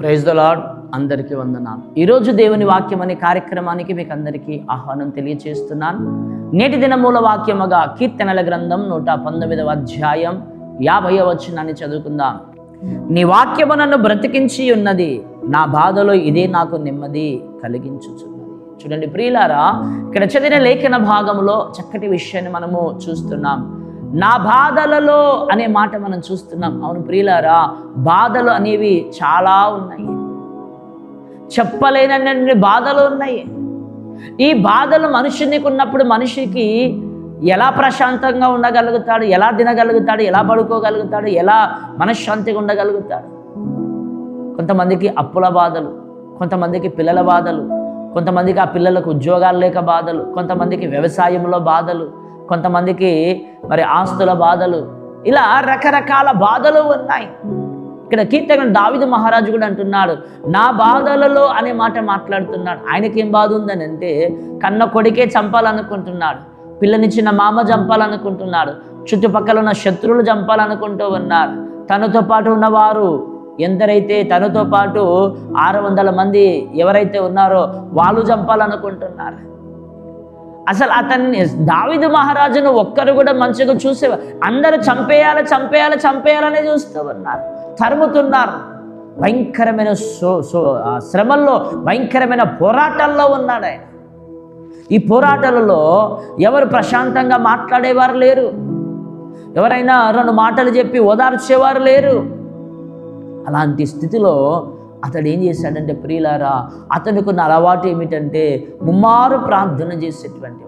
Praise the lord అందరికీ వందనాలు. ఈరోజు దేవుని వాక్యం అనే కార్యక్రమానికి మీకు అందరికీ ఆహ్వానం తెలియచేస్తున్నాను. నేటి దిన మూల వాక్యముగా కీర్తనల గ్రంథం నూట పంతొమ్మిదవ అధ్యాయం యాభై వచనాన్ని చదువుకుందాం. నీ వాక్యము నన్ను బ్రతికించి ఉన్నది నా బాధలో ఇదే నాకు నెమ్మది కలిగించుచున్నది. చూడండి ప్రియులారా ఇక్కడ చదివిన లేఖన భాగంలో చక్కటి విషయాన్ని మనము చూస్తున్నాం. నా బాధలలో అనే మాట మనం చూస్తున్నాం. అవును ప్రియులారా బాధలు అనేవి చాలా ఉన్నాయి. చెప్పలేనన్ని బాధలు ఉన్నాయి. ఈ బాధలు మనుషునికి ఉన్నప్పుడు మనిషికి ఎలా ప్రశాంతంగా ఉండగలుగుతాడు ఎలా తినగలుగుతాడు ఎలా పడుకోగలుగుతాడు ఎలా మనశ్శాంతిగా ఉండగలుగుతాడు? కొంతమందికి అప్పుల బాధలు కొంతమందికి పిల్లల బాధలు కొంతమందికి ఆ పిల్లలకు ఉద్యోగాలు లేక బాధలు కొంతమందికి వ్యవసాయంలో బాధలు కొంతమందికి మరి ఆస్తుల బాధలు ఇలా రకరకాల బాధలు ఉన్నాయి. ఇక్కడ కీర్తన దావిద మహారాజు కూడా అంటున్నాడు నా బాధలలో అనే మాట మాట్లాడుతున్నాడు. ఆయనకేం బాధ ఉందని అంటే కన్న కొడికే చంపాలనుకుంటున్నాడు పిల్లనిచ్చిన మామ చంపాలనుకుంటున్నాడు చుట్టుపక్కల ఉన్న శత్రువులు చంపాలనుకుంటూ ఉన్నారు. తనతో పాటు ఉన్నవారు ఎందరైతే తనతో పాటు ఆరు వందల మంది ఎవరైతే ఉన్నారో వాళ్ళు చంపాలనుకుంటున్నారు. అసలు అతన్ని దావిదు మహారాజును ఒక్కరు కూడా మంచిగా చూసేవారు అందరూ చంపేయాలి చంపేయాలి చంపేయాలనే చూస్తూ ఉన్నారు. తరుముతున్నారు. భయంకరమైన సో సో శ్రమల్లో భయంకరమైన పోరాటాల్లో ఉన్నాడు ఆయన. ఈ పోరాటాలలో ఎవరు ప్రశాంతంగా మాట్లాడేవారు లేరు. ఎవరైనా రెండు మాటలు చెప్పి ఓదార్చేవారు లేరు. అలాంటి స్థితిలో అతడు ఏం చేశాడంటే ప్రియులారా అతనికి ఉన్న అలవాటు ఏమిటంటే ముమ్మారు ప్రార్థన చేసేటువంటి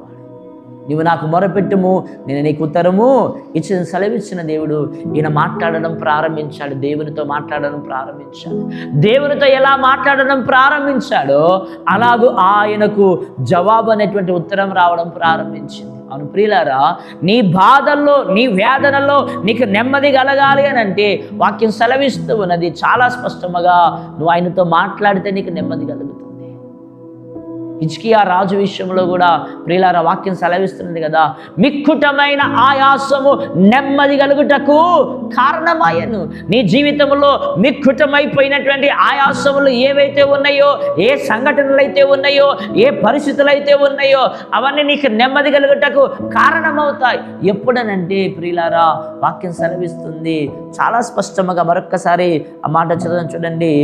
నువ్వు నీవు నాకు మొరపెట్టుము నేను నీకు ఉత్తరము. ఇచ్చిన సెలవిచ్చిన దేవుడు ఈయన మాట్లాడడం ప్రారంభించాడు దేవునితో మాట్లాడడం ప్రారంభించాడు. దేవునితో ఎలా మాట్లాడడం ప్రారంభించాడో అలాగూ ఆయనకు జవాబు అనేటువంటి ఉత్తరం రావడం ప్రారంభించింది. అవును ప్రియులారా నీ బాధల్లో నీ వేదనలో నీకు నెమ్మది కలగాలి అని అంటే వాక్యం సెలవిస్తూ ఉన్నది. చాలా స్పష్టముగా నువ్వు ఆయనతో మాట్లాడితే నీకు నెమ్మది కలుగుతుంది. ఇచ్కియా రాజు విషయంలో కూడా ప్రియులార వాక్యం సెలవిస్తుంది కదా మిక్కుటమైన ఆయాసము నెమ్మది కలుగుటకు కారణమాయను. నీ జీవితంలో మిక్కుటమైపోయినటువంటి ఆయాసములు ఏవైతే ఉన్నాయో ఏ సంఘటనలు అయితే ఉన్నాయో ఏ పరిస్థితులు అయితే ఉన్నాయో అవన్నీ నీకు నెమ్మది కలుగుటకు కారణమవుతాయి. ఎప్పుడనంటే ప్రియులారా వాక్యం సెలవిస్తుంది. చాలా స్పష్టంగా మరొక్కసారి ఆ మాట చదవడం చూడండి.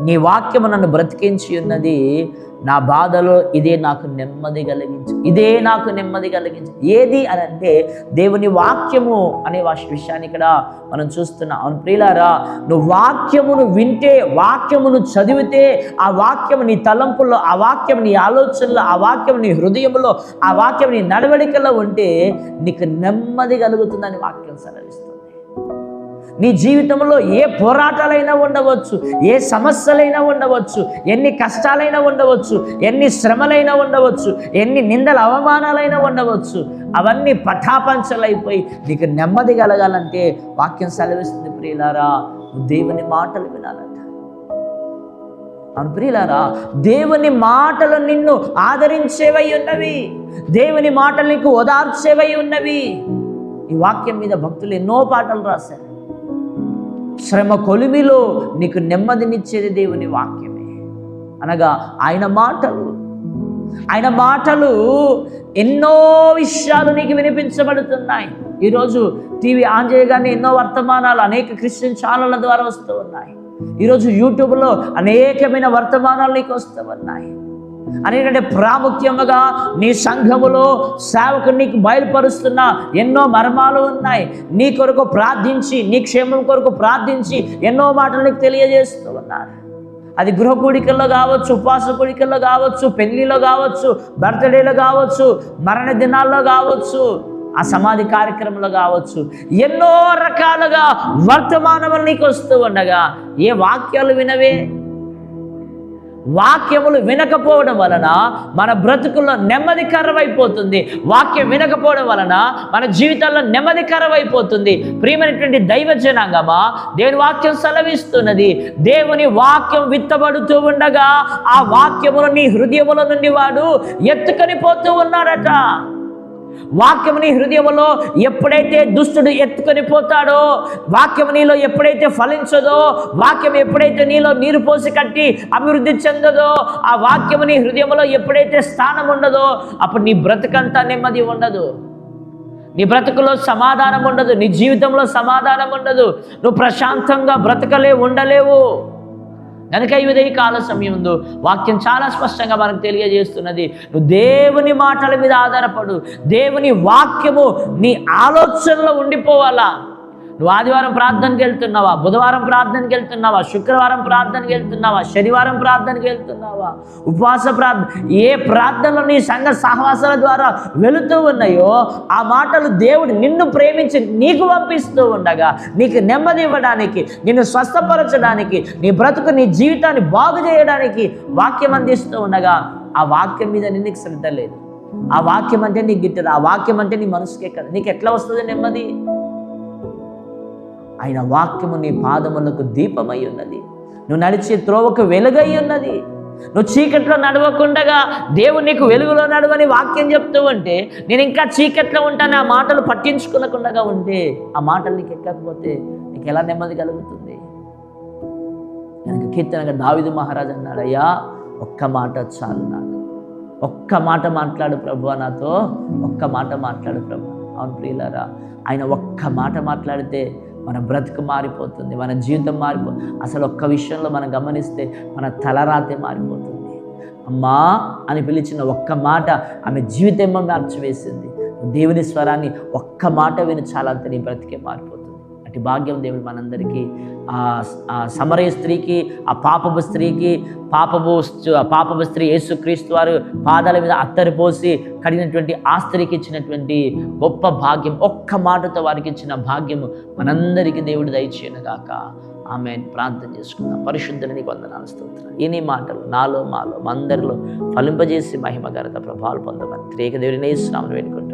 నీ వాక్యము నన్ను బ్రతికించి ఉన్నది. నా బాధలో ఇదే నాకు నెమ్మది కలిగించు ఇదే నాకు నెమ్మది కలిగించు. ఏది అని అంటే దేవుని వాక్యము అనే విషయాన్ని ఇక్కడ మనం చూస్తున్నాం. అవును ప్రియులారా నువ్వు వాక్యమును వింటే వాక్యమును చదివితే ఆ వాక్యం నీ తలంపుల్లో ఆ వాక్యం నీ ఆలోచనలో ఆ వాక్యం నీ హృదయంలో ఆ వాక్యం నీ నడవడికలో ఉంటే నీకు నెమ్మది కలుగుతుందని వాక్యం సెలవిస్తుంది. నీ జీవితంలో ఏ పోరాటాలైనా ఉండవచ్చు ఏ సమస్యలైనా ఉండవచ్చు ఎన్ని కష్టాలైనా ఉండవచ్చు ఎన్ని శ్రమలైనా ఉండవచ్చు ఎన్ని నిందల అవమానాలైనా ఉండవచ్చు అవన్నీ పటాపంచలైపోయి నీకు నెమ్మది కలగాలంటే వాక్యం సెలవిస్తుంది ప్రియులారా. దేవుని మాటలు వినాలంట. అవును ప్రియులారా దేవుని మాటలు నిన్ను ఆదరించేవై ఉన్నవి. దేవుని మాటలు నీకు ఓదార్చేవై ఉన్నవి. ఈ వాక్యం మీద భక్తులు ఎన్నో పాటలు రాశారు. శ్రమ కొలిమిలో నీకు నెమ్మదినిచ్చేది దేవుని వాక్యమే. అనగా ఆయన మాటలు ఆయన మాటలు ఎన్నో విషయాలు నీకు వినిపించబడుతున్నాయి. ఈరోజు టీవీ ఆన్ చేయగానే ఎన్నో వర్తమానాలు అనేక క్రిస్టియన్ ఛానళ్ళ ద్వారా వస్తూ ఉన్నాయి. ఈరోజు యూట్యూబ్లో అనేకమైన వర్తమానాలు నీకు వస్తూ ఉన్నాయి. అనేటంటే ప్రాముఖ్యముగా నీ సంఘములో సేవకు నీకు బయలుపరుస్తున్న ఎన్నో మర్మాలు ఉన్నాయి. నీ కొరకు ప్రార్థించి నీ క్షేమం కొరకు ప్రార్థించి ఎన్నో మాటలు నీకు తెలియజేస్తూ ఉన్నారు. అది గృహ కూడికల్లో కావచ్చు ఉపవాస కూడికల్లో కావచ్చు పెళ్ళిలో కావచ్చు బర్త్డేలో కావచ్చు మరణ దినాల్లో కావచ్చు ఆ సమాధి కార్యక్రమంలో కావచ్చు ఎన్నో రకాలుగా వర్తమానములు నీకు వస్తూ ఉండగా ఏ వాక్యాలు వినవే? వాక్యములు వినకపోవడం వలన మన బ్రతుకుల్లో నెమ్మది కరవైపోతుంది వాక్యం వినకపోవడం వలన మన జీవితాల్లో నెమ్మది కరవైపోతుంది ప్రియమైనటువంటి దైవ జనాంగమా దేవుని వాక్యం సెలవిస్తున్నది. దేవుని వాక్యం విత్తబడుతూ ఉండగా ఆ వాక్యములు నీ హృదయముల నుండి వాడు ఎత్తుకొని పోతూ ఉన్నాడట. వాక్యముని హృదయంలో ఎప్పుడైతే దుష్టుడు ఎత్తుకొని పోతాడో వాక్యం నీలో ఎప్పుడైతే ఫలించదో వాక్యం ఎప్పుడైతే నీలో నీరు పోసి కట్టి అభివృద్ధి చెందదో ఆ వాక్యముని హృదయంలో ఎప్పుడైతే స్థానం ఉండదో అప్పుడు నీ బ్రతుకంతా నెమ్మది ఉండదు. నీ బ్రతుకులో సమాధానం ఉండదు. నీ జీవితంలో సమాధానం ఉండదు. నువ్వు ప్రశాంతంగా బ్రతకలే ఉండలేవు. కనుక ఈ ఉదయ కాల సమయం ఉందో వాక్యం చాలా స్పష్టంగా మనకు తెలియజేస్తున్నది. నువ్వు దేవుని మాటల మీద ఆధారపడు. దేవుని వాక్యము నీ ఆలోచనలో ఉండిపోవాలా? నువ్వు ఆదివారం ప్రార్థనకి వెళ్తున్నావా? బుధవారం ప్రార్థనకి వెళ్తున్నావా? శుక్రవారం ప్రార్థనకి వెళ్తున్నావా? శనివారం ప్రార్థనకి వెళ్తున్నావా? ఉపవాస ప్రార్థన ఏ ప్రార్థనలు నీ సంఘ సహవాసాల ద్వారా వెళుతూ ఉన్నాయో ఆ మాటలు దేవుడు నిన్ను ప్రేమించి నీకు పంపిస్తూ ఉండగా నీకు నెమ్మది ఇవ్వడానికి నిన్ను స్వస్థపరచడానికి నీ బ్రతుకు నీ జీవితాన్ని బాగు చేయడానికి వాక్యం అందిస్తూ ఉండగా ఆ వాక్యం మీద నీకు శ్రద్ధ లేదు. ఆ వాక్యం అంటే నీకు గిట్టదు. ఆ వాక్యం అంటే నీ మనసుకే కదా. నీకు ఎట్లా వస్తుంది నెమ్మది? ఆయన వాక్యము నీ పాదములకు దీపమై ఉన్నది. నువ్వు నడిచే త్రోవకు వెలుగై ఉన్నది. నువ్వు చీకట్లో నడవకుండగా దేవుడు నీకు వెలుగులో నడవని వాక్యం చెప్తూ ఉంటే నేను ఇంకా చీకట్లో ఉంటాను ఆ మాటలు పట్టించుకోకుండా ఉంటే ఆ మాటలు నీకు ఎక్కకపోతే నీకు ఎలా నెమ్మది కలుగుతుంది? కనుక కీర్తనగా దావిదు మహారాజ్ అన్నాడు అయ్యా ఒక్క మాట చాలు నాకు. ఒక్క మాట మాట్లాడు ప్రభు నాతో. ఒక్క మాట మాట్లాడు ప్రభు. అవును ప్రియులారా ఆయన ఒక్క మాట మాట్లాడితే మన బ్రతుకు మారిపోతుంది మన జీవితం మారిపో అసలు ఒక్క విషయంలో మనం గమనిస్తే మన తలరాతే మారిపోతుంది. అమ్మా అని పిలిచిన ఒక్క మాట ఆమె జీవితం మార్చివేసింది. దేవుని స్వరాన్ని ఒక్క మాట విని చాలా అంత నీ బ్రతికే మారిపోతుంది అటు భాగ్యం దేవుడు మనందరికీ. ఆ ఆ సమరయ స్త్రీకి ఆ పాపపు స్త్రీకి పాపపు పాపపు స్త్రీ యేసుక్రీస్తు వారు పాదాల మీద అత్తరి పోసి కడిగినటువంటి ఆ స్త్రీకి ఇచ్చినటువంటి గొప్ప భాగ్యం ఒక్క మాటతో వారికి ఇచ్చిన భాగ్యము మనందరికీ దేవుడు దయచేయనుగాక ఆమె ప్రార్థన చేసుకుందాం. పరిశుద్ధుని వందనాలు స్తోత్రం. ఇని మాటలు నాలో మాలో అందరిలో ఫలింపజేసి మహిమ ఘనత ప్రభావాలు పొందమని త్రేక దేవుడిని ఇస్తున్నామని వేడుకుంటాం